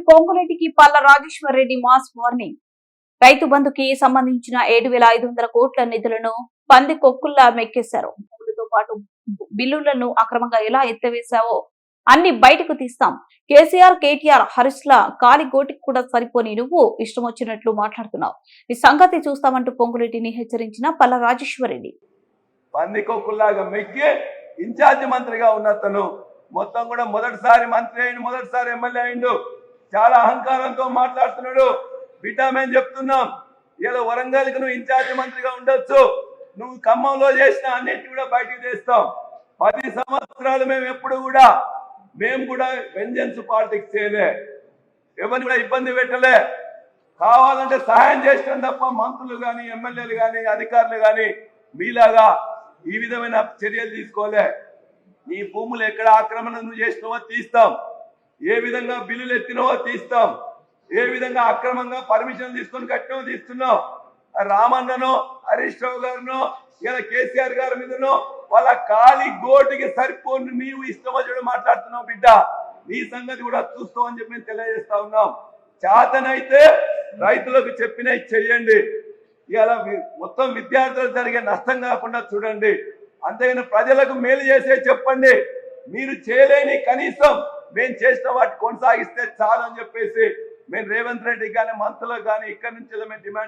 మంత్రి పొంగులేటికి Palla Rajeshwar Reddy mass warning. రైతు బంధుకి సంబంధించిన ఏడు వేల ఐదు వందల కోట్ల నిధులను పంది కొక్కుల్లా మెక్కేశారు. భూములతో పాటు బిల్లులను అక్రమంగా ఎలా ఎత్తవేశావో అన్ని బయటకు తీస్తాం. కేసీఆర్ కేటీఆర్ హరీష్ల కాలి గోటికి కూడా సరిపోని నువ్వు ఇష్టం వచ్చినట్లు మాట్లాడుతున్నావు. ఈ సంగతి చూస్తామంటూ పొంగులేటిని హెచ్చరించిన పల్ల రాజేశ్వరరెడ్డి. రెడ్డి పందికొక్కుల్లాగా మెక్కి ఇన్ఛార్జి మంత్రిగా ఉన్న తను మొత్తం కూడా మొదటిసారి మంత్రి అయిండు మొదటిసారి ఎమ్మెల్యే అయిండు. చాలా అహంకారంతో మాట్లాడుతున్నాడు. బిడ్డ మేము చెప్తున్నాం ఇలా వరంగల్కి నువ్వు ఇన్ఛార్జ్ మంత్రిగా ఉండొచ్చు. నువ్వు ఖమ్మంలో చేసిన అన్నిటి కూడా బయటికి తెస్తాం. పది సంవత్సరాలు మేము ఎప్పుడు కూడా మేము కూడా వెంజన్స్ పాలిటిక్స్ చేయలే. ఎవరిని కూడా ఇబ్బంది పెట్టలే. కావాలంటే సహాయం చేసిన తప్ప మంత్రులు కానీ ఎమ్మెల్యేలు కానీ అధికారులు కానీ మీలాగా ఈ విధమైన చర్యలు తీసుకోలే. నీ భూములు ఎక్కడ ఆక్రమణ నువ్వు చేసినావో తీస్తాం. ఏ విధంగా బిల్లులు ఎత్తినవో తీస్తాం. ఏ విధంగా అక్రమంగా పర్మిషన్ తీసుకొని కట్టినో తీస్తున్నావు రామన్ననో హరీష్ రావు గారినో ఇలా కేసీఆర్ గారి మీదనో వాళ్ళ కాలి గోటికి సరిపోను నీవు ఇష్టం వచ్చాడు మాట్లాడుతున్నావు బిడ్డ. నీ సంగతి కూడా చూస్తామని చెప్పి మేము తెలియజేస్తా ఉన్నాం. చేతనైతే రైతులకు చెప్పినవి చెయ్యండి. ఇలా మొత్తం విద్యార్థులకు జరిగే నష్టం కాకుండా చూడండి. అంతేగాని ప్రజలకు మేలు చేసే చెప్పండి. మీరు చేయలేని కనీసం మేము చేసిన వాటి కొనసాగిస్తే చాలు అని చెప్పేసి మేము రేవంత్ రెడ్డి కానీ మంత్రులకు కానీ ఇక్కడి నుంచి మేము డిమాండ్